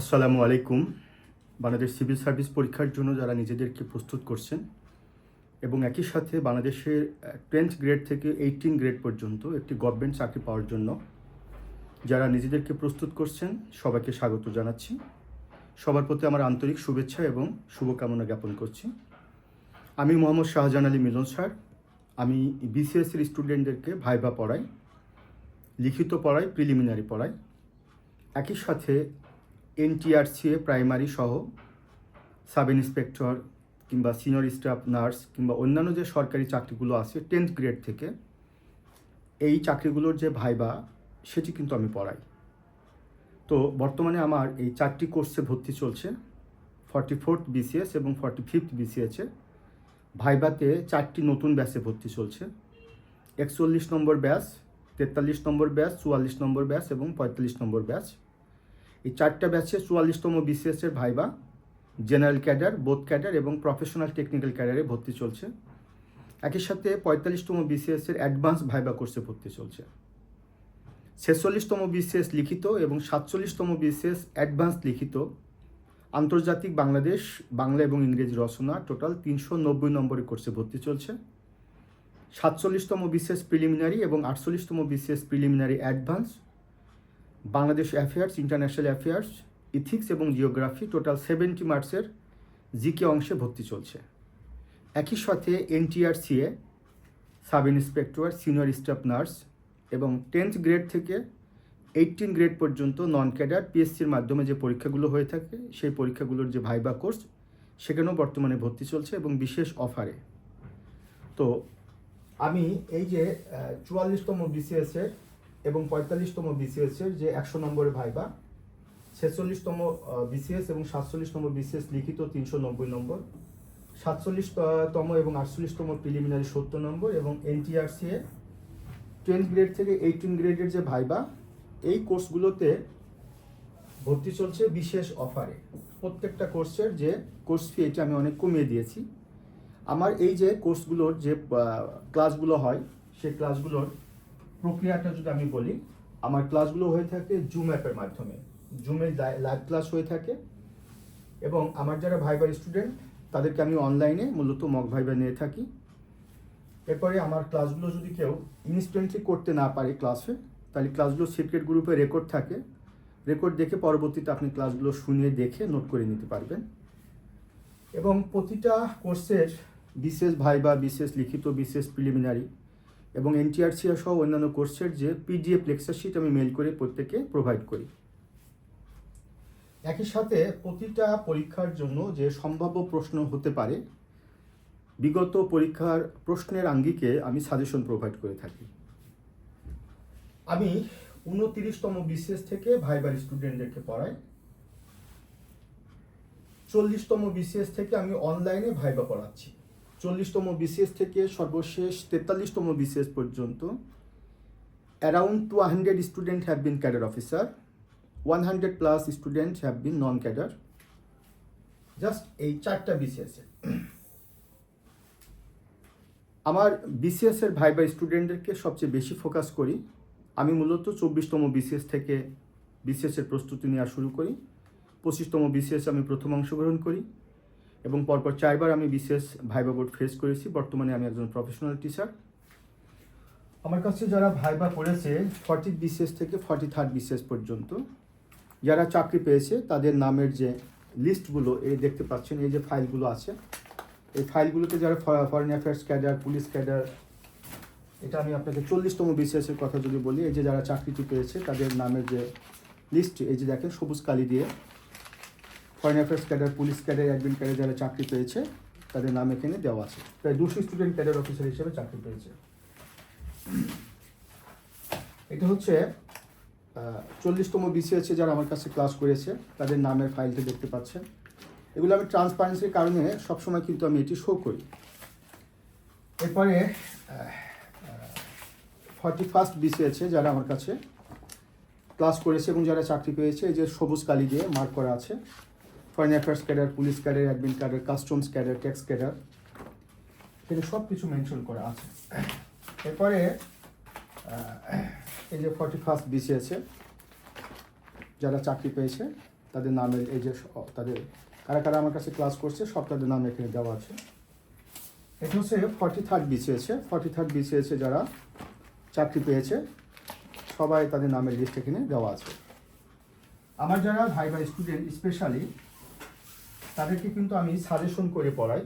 আসসালামু আলাইকুম। Bangladesh civil service পরীক্ষার জন্য যারা নিজেদেরকে প্রস্তুত করছেন এবং একই সাথে বাংলাদেশের টেন্থ গ্রেড থেকে এইটিন গ্রেড পর্যন্ত একটি গভর্নমেন্ট চাকরি পাওয়ার জন্য যারা নিজেদেরকে প্রস্তুত করছেন, সবাইকে স্বাগত জানাচ্ছি। সবার প্রতি আমার আন্তরিক শুভেচ্ছা এবং শুভকামনা জ্ঞাপন করছি। আমি মোহাম্মদ শাহজাহান আলী মিলন স্যার। আমি বিসিএসসির স্টুডেন্টদেরকে ভাইভা পড়াই, লিখিত পড়াই, প্রিলিমিনারি পড়াই। একই সাথে এনটিআরসিএ প্রাইমারি সহ সাব ইন্সপেক্টর কিংবা সিনিয়র স্টাফ, নার্স কিংবা অন্যান্য যে সরকারি চাকরিগুলো আছে টেন্থ গ্রেড থেকে, এই চাকরিগুলোর যে ভাইবা, সেটি কিন্তু আমি পড়াই। তো বর্তমানে আমার এই চারটি কোর্সে ভর্তি চলছে, ফর্টি ফোর্থ বিসিএস এবং ফর্টি ফিফথ বিসিএসে ভাইবাতে চারটি নতুন ব্যাচে ভর্তি চলছে, একচল্লিশ নম্বর ব্যাচ, তেতাল্লিশ নম্বর ব্যাচ, চুয়াল্লিশ নম্বর ব্যাচ এবং পঁয়তাল্লিশ নম্বর ব্যাচ। এই চারটা ব্যাচে চুয়াল্লিশতম বিসিএসের viva general cadre both cadre এবং প্রফেশনাল টেকনিক্যাল ক্যাডারে ভর্তি চলছে। একই সাথে পঁয়তাল্লিশতম বিসিএসের অ্যাডভান্স ভাইবা কোর্সে ভর্তি চলছে। ছেচল্লিশতম বিসিএস লিখিত এবং সাতচল্লিশতম বিসিএস অ্যাডভান্স লিখিত আন্তর্জাতিক বাংলাদেশ, বাংলা এবং ইংরেজি রচনা টোটাল তিনশো নব্বই নম্বরের কোর্সে ভর্তি চলছে। সাতচল্লিশতম বিসিএস প্রিলিমিনারি এবং আটচল্লিশতম BCS preliminary advance Bangladesh affairs international affairs ethics এবং জিওগ্রাফি টোটাল সেভেন্টি মার্কসের জিকে অংশে ভর্তি চলছে। একই সাথে NTRCA sub inspector senior staff nurse এবং টেন্থ গ্রেড থেকে এইটিন গ্রেড পর্যন্ত নন ক্যাডার পিএসসির মাধ্যমে যে পরীক্ষাগুলো হয়ে থাকে, সেই পরীক্ষাগুলোর যে ভাইবা কোর্স সেখানেও বর্তমানে ভর্তি চলছে এবং বিশেষ অফারে তো আমি এই যে চুয়াল্লিশতম বিসিএসের এবং পঁয়তাল্লিশতম বিসিএসের যে একশো নম্বরের ভাইবা, ছেচল্লিশতম বিসিএস এবং সাতচল্লিশতম বিসিএস লিখিত তিনশো নব্বই নম্বর, সাতচল্লিশতম এবং আটচল্লিশতম প্রিলিমিনারি সত্তর নম্বর এবং এনটিআরসিএ টেন্থ গ্রেড থেকে এইটিন গ্রেডের যে ভাইবা, এই কোর্সগুলোতে ভর্তি চলছে বিশেষ অফারে প্রত্যেকটা কোর্সের যে কোর্স ফি এটা আমি অনেক কমিয়ে দিয়েছি। আমার এই যে কোর্সগুলোর যে ক্লাসগুলো হয়, সেই ক্লাসগুলোর প্রক্রিয়াটা যদি আমি বলি, আমার ক্লাসগুলো হয়ে থাকে জুম অ্যাপের মাধ্যমে। জুমে লাইভ ক্লাস হয়ে থাকে। এবং আমার যারা ভাইবার স্টুডেন্ট তাদেরকে আমি অনলাইনে মূলত মক ভাইবার নিয়ে থাকি। এরপরে আমার ক্লাসগুলো যদি কেউ ইনস্ট্যান্টলি করতে না পারে ক্লাসে তাহলে ক্লাসগুলো সিক্রেট গ্রুপে রেকর্ড থাকে। রেকর্ড দেখে পরবর্তীতে আপনি ক্লাসগুলো শুনে দেখে নোট করে নিতে পারবেন। এবং প্রতিটা কোর্সের বিশেষ ভাইবা বিশেষ লিখিত, বিশেষ প্রিলিমিনারি এবং এনটিআরসিআর সহ অন্যান্য কোর্সের যে পিডিএফ লেকচার শিট আমি মেল করে প্রত্যেকে প্রোভাইড করি। একই সাথে প্রতিটা পরীক্ষার জন্য যে সম্ভাব্য প্রশ্ন হতে পারে, বিগত পরীক্ষার প্রশ্নের আঙ্গিকে আমি সাজেশন প্রোভাইড করে থাকি। আমি উনতিরিশতম বিসিএস থেকে ভাইবার স্টুডেন্টদেরকে পড়াই। চল্লিশতম বিসিএস থেকে আমি অনলাইনে ভাইবা পড়াচ্ছি। চল্লিশতম বিসিএস থেকে সর্বশেষ তেতাল্লিশতম বিসিএস পর্যন্ত। Around two hundred student have been cadre officer one hundred plus student have been non cadre just এই চারটা বিসিএসে আমার বিসিএস এর ভাই বা স্টুডেন্টদেরকে সবচেয়ে বেশি ফোকাস করি। আমি মূলত চব্বিশতম বিসিএস থেকে বিসিএস এর প্রস্তুতি নেওয়া শুরু করি। পঁচিশতম বিসিএস আমি প্রথম অংশগ্রহণ করি। এবং পরপর চারবার আমি বিশেষ ভাইবা বোর্ড ফেস করেছি। বর্তমানে আমি একজন প্রফেশনাল টিচার আমার কাছে যারা ভাইবা পড়েছে ফর্টি বিশেষ থেকে ফর্টি থার্ড বিশেষ পর্যন্ত, যারা চাকরি পেয়েছে, তাদের নামের যে লিস্টগুলো এই দেখতে পাচ্ছেন, এই যে ফাইলগুলো আছে, এই ফাইলগুলোতে যারা foreign affairs cadre police cadre এটা আমি আপনাকে চল্লিশতম এর কথা যদি বলি, এই যে যারা চাকরিটি পেয়েছে, তাদের নামের যে লিস্ট এই যে দেখেন, সবুজ কালি দিয়ে foreign affairs cadre police cadre admin cadre যারা চাকরি পেয়েছে, তাদের নাম এখানে দেওয়া আছে। প্রায় দুশো স্টুডেন্ট ক্যাডার অফিসার হিসেবে চাকরি পেয়েছে। এটা হচ্ছে চল্লিশতম বিসিএসে যারা আমার কাছে ক্লাস করেছে, তাদের নামের ফাইলটা দেখতে পাচ্ছেন। এগুলো আমি ট্রান্সপারেন্সির কারণে সবসময় কিন্তু আমি এটি শো করি। এরপরে ফর্টি ফার্স্ট বিসিএসে যারা আমার কাছে ক্লাস করেছে এবং যারা চাকরি পেয়েছে, এই যে সবুজ কালি দিয়ে মার্ক করা আছে। Foreign affairs cadre police cadre admin cadre customs cadre tax cadre এখানে সব কিছু মেনশন করা আছে। এরপরে এই যে ফর্টি ফার্স্ট বিসিএসে যারা চাকরি পেয়েছে, তাদের নামের এই যে তাদের, কারা কারা আমার কাছে ক্লাস করছে, সব তাদের নাম এখানে দেওয়া আছে। এটা হচ্ছে ফর্টি থার্ড বিসিএসে ফর্টি থার্ড বিসিএসে যারা চাকরি পেয়েছে, সবাই তাদের নামের লিস্ট এখানে দেওয়া আছে। আমার যারা ভাই ভাই স্টুডেন্ট স্পেশালি তাদেরকে কিন্তু আমি সাজেশন করে পড়াই।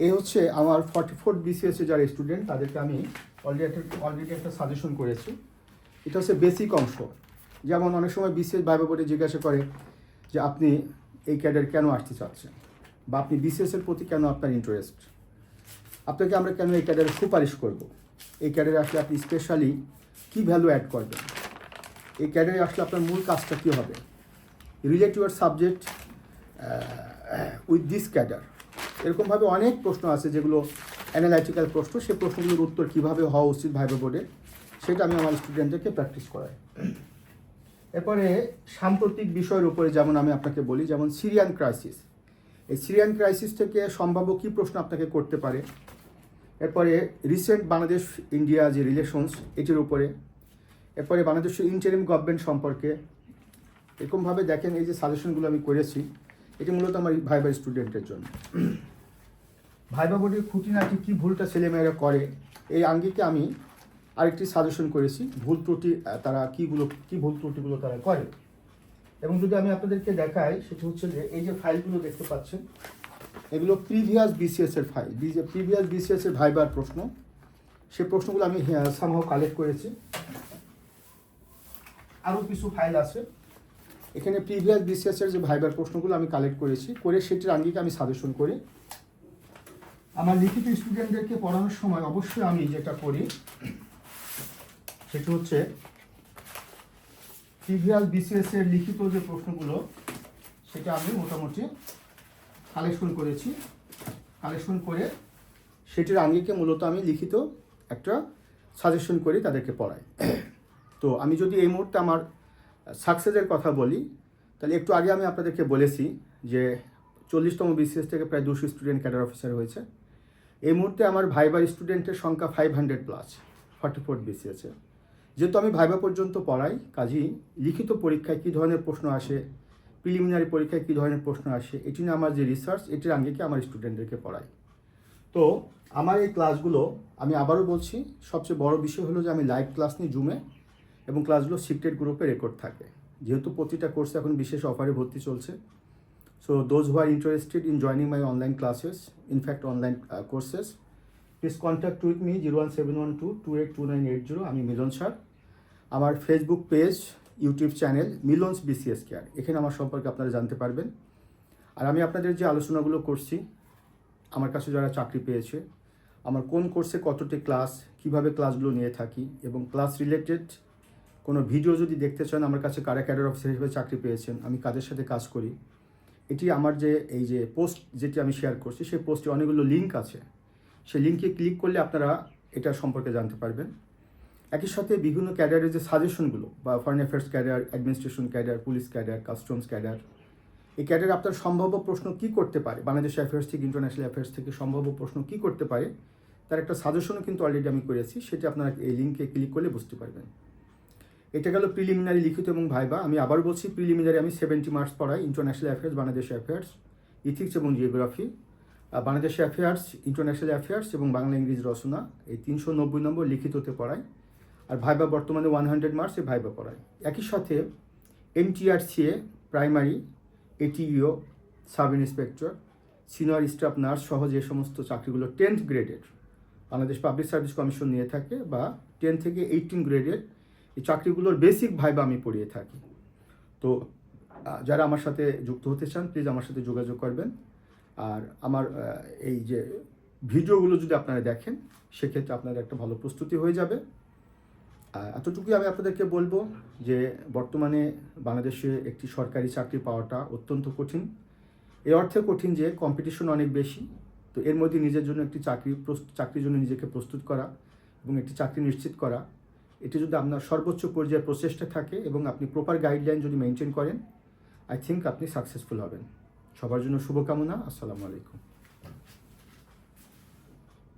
এ হচ্ছে আমার ফর্টি ফোর বিসিএসে যারা স্টুডেন্ট তাদেরকে আমি অলরেডি অলরেডি একটা সাজেশন করেছি। এটা হচ্ছে বেসিক অংশ। যেমন অনেক সময় বিসিএস ভাইবা বোর্ডে জিজ্ঞাসা করে যে, আপনি এই ক্যাডার কেন আসতে চাচ্ছেন? বা, আপনি বিসিএসের প্রতি কেন আপনার ইন্টারেস্ট আপনাকে আমরা কেন এই ক্যাডারে সুপারিশ করব? এই ক্যাডারে আসলে আপনি স্পেশালি কী ভ্যালু অ্যাড করবেন? এই ক্যাডারে আসলে আপনার মূল কাজটা কী হবে? Relate your subject with this cadre এরকমভাবে অনেক প্রশ্ন আছে যেগুলো অ্যানালাইটিক্যাল প্রশ্ন। সেই প্রশ্নগুলোর উত্তর কীভাবে হওয়া উচিত ভাইবা বোর্ডে সেটা আমি আমার স্টুডেন্টদেরকে প্র্যাকটিস করাই। এরপরে সাম্প্রতিক বিষয়ের উপরে যেমন আমি আপনাকে বলি, যেমন সিরিয়ান ক্রাইসিস এই সিরিয়ান ক্রাইসিস থেকে সম্ভাব্য কী প্রশ্ন আপনাকে করতে পারে? এরপরে রিসেন্ট বাংলাদেশ ইন্ডিয়া যে রিলেশনস এটির উপরে। এরপরে বাংলাদেশের ইন্টারিম গভর্নমেন্ট সম্পর্কে। এরকমভাবে দেখেন, এই যে সাজেশনগুলো আমি করেছি। এটি মূলত আমার ভাইবা স্টুডেন্টের জন্য। ভাইবা বোর্ডের খুঁটিনাটি কী ভুলটা ছেলেমেয়েরা করে, এই আঙ্গিকে আমি আরেকটি সাজেশন করেছি, ভুল ত্রুটি তারা কীগুলো, কী ভুল ত্রুটিগুলো তারা করে। এবং যদি আমি আপনাদেরকে দেখাই, সেটা হচ্ছে যে এই যে ফাইলগুলো দেখতে পাচ্ছেন, এগুলো প্রিভিয়াস বিসিএস এর ফাইল। প্রিভিয়াস বিসিএস এর ভাইবার প্রশ্ন। সে প্রশ্নগুলো আমি সামহাও কালেক্ট করেছি। আরও কিছু ফাইল আছে। এখানে প্রিভিয়াস বিসিএস এর যে ভাইবার প্রশ্নগুলো আমি কালেক্ট করেছি, করে সেটির আঙ্গিকে আমি সাজেশন করি। আমার লিখিত স্টুডেন্টদেরকে পড়ানোর সময় অবশ্যই আমি যেটা করি সেটা হচ্ছে প্রিভিয়াস বিসিএস এর লিখিত যে প্রশ্নগুলো, সেটা আমি মোটামুটি কালেকশন করেছি। কালেকশন করে সেটির আঙ্গিকে মূলত আমি লিখিত একটা সাজেশন করি তাদেরকে পড়াই। তো আমি যদি এই মুহূর্তে আমার সাকসেসের কথা বলি, তাহলে একটু আগে আমি আপনাদেরকে বলেছি যে চল্লিশতম বিসিএস থেকে প্রায় দুশো স্টুডেন্ট ক্যাডার অফিসার হয়েছে। এই মুহূর্তে আমার ভাইবার স্টুডেন্টের সংখ্যা five hundred plus forty four বিসিএসে যেহেতু আমি ভাইবা পর্যন্ত পড়াই, কাজেই লিখিত পরীক্ষায় কী ধরনের প্রশ্ন আসে প্রিলিমিনারি পরীক্ষায় কী ধরনের প্রশ্ন আসে, এটি নিয়ে আমার যে রিসার্চ এটির আঙ্গিকে আমার স্টুডেন্টদেরকে পড়াই। তো আমার এই ক্লাসগুলো আমি আবারও বলছি, সবচেয়ে বড় বিষয় হলো যে আমি লাইভ ক্লাস নিই জুমে এবং ক্লাসগুলো সিক্রেট গ্রুপে রেকর্ড থাকে। যেহেতু প্রতিটা কোর্সে এখন বিশেষ অফারে ভর্তি চলছে। So those who are interested in joining my online classes in fact online courses please contact with me zero one seven one two two eight two nine eight zero আমি মিলন স্যার। আমার Facebook page YouTube channel Milon's BCS care এখানে আমার সম্পর্কে আপনারা জানতে পারবেন। আর আমি আপনাদের যে আলোচনাগুলো করছি, আমার কাছে যারা চাকরি পেয়েছে, আমার কোন কোর্সে কতটি ক্লাস কীভাবে ক্লাসগুলো নিয়ে থাকি, এবং ক্লাস রিলেটেড কোনো ভিডিও যদি দেখতে চান, আমার কাছে কারা ক্যাডার অফিসার হিসেবে চাকরি পেয়েছেন, আমি কাদের সাথে কাজ করি, এটি আমার যে, এই যে পোস্ট যেটি আমি শেয়ার করছি, সেই পোস্টে অনেকগুলো লিঙ্ক আছে। সেই লিঙ্কে ক্লিক করলে আপনারা এটা সম্পর্কে জানতে পারবেন। একই সাথে বিভিন্ন ক্যাডারের যে সাজেশনগুলো বা foreign affairs cadre administration cadre police cadre customs cadre, এই ক্যাডার আপনার সম্ভাব্য প্রশ্ন কি করতে পারে? বাংলাদেশ অ্যাফেয়ার্স থেকে ইন্টারন্যাশনাল অ্যাফেয়ার্স থেকে সম্ভাব্য প্রশ্ন কি করতে পারে? তার একটা সাজেশনও কিন্তু অলরেডি আমি করেছি, সেটা আপনারা এই লিঙ্কে ক্লিক করলে বুঝতে পারবেন। এটা গেল প্রিলিমিনারি লিখিত এবং ভাইবা। আমি আবার বলছি প্রিলিমিনারি আমি সেভেন্টি মার্কস পড়াই international affairs Bangladesh affairs ethics এবং geography Bangladesh affairs international affairs এবং বাংলা, ইংরেজি, রচনা, এই তিনশো নব্বই নম্বর লিখিততে পড়াই। আর ভাইবা বর্তমানে ওয়ান হান্ড্রেড মার্কসে ভাইবা পড়াই। একই সাথে NTRCA primary ATEO sub inspector senior staff nurse সহ যে সমস্ত চাকরিগুলো টেন্থ গ্রেডের বাংলাদেশ পাবলিক সার্ভিস কমিশন নিয়ে থাকে বা টেন থেকে এইটিন গ্রেডের এই চাকরিগুলোর বেসিক ভাইবা আমি পড়িয়ে থাকি। তো যারা আমার সাথে যুক্ত হতে চান প্লিজ আমার সাথে যোগাযোগ করবেন। আর আমার এই যে ভিডিওগুলো যদি আপনারা দেখেন, সেক্ষেত্রে আপনাদের একটা ভালো প্রস্তুতি হয়ে যাবে। এতটুকুই আমি আপনাদেরকে বলব যে, বর্তমানে বাংলাদেশে একটি সরকারি চাকরি পাওয়াটা অত্যন্ত কঠিন। এই অর্থে কঠিন যে কম্পিটিশন অনেক বেশি। তো এর মধ্যে নিজের জন্য একটি চাকরি চাকরির জন্য নিজেকে প্রস্তুত করা এবং একটি চাকরি নিশ্চিত করা। এটি যদি আপনার সর্বোচ্চ পর্যায়ে প্রচেষ্টা থাকে এবং আপনি প্রপার গাইডলাইন যদি মেনটেন করেন আই থিঙ্ক আপনি সাকসেসফুল হবেন। সবার জন্য শুভকামনা, আসসালামু আলাইকুম।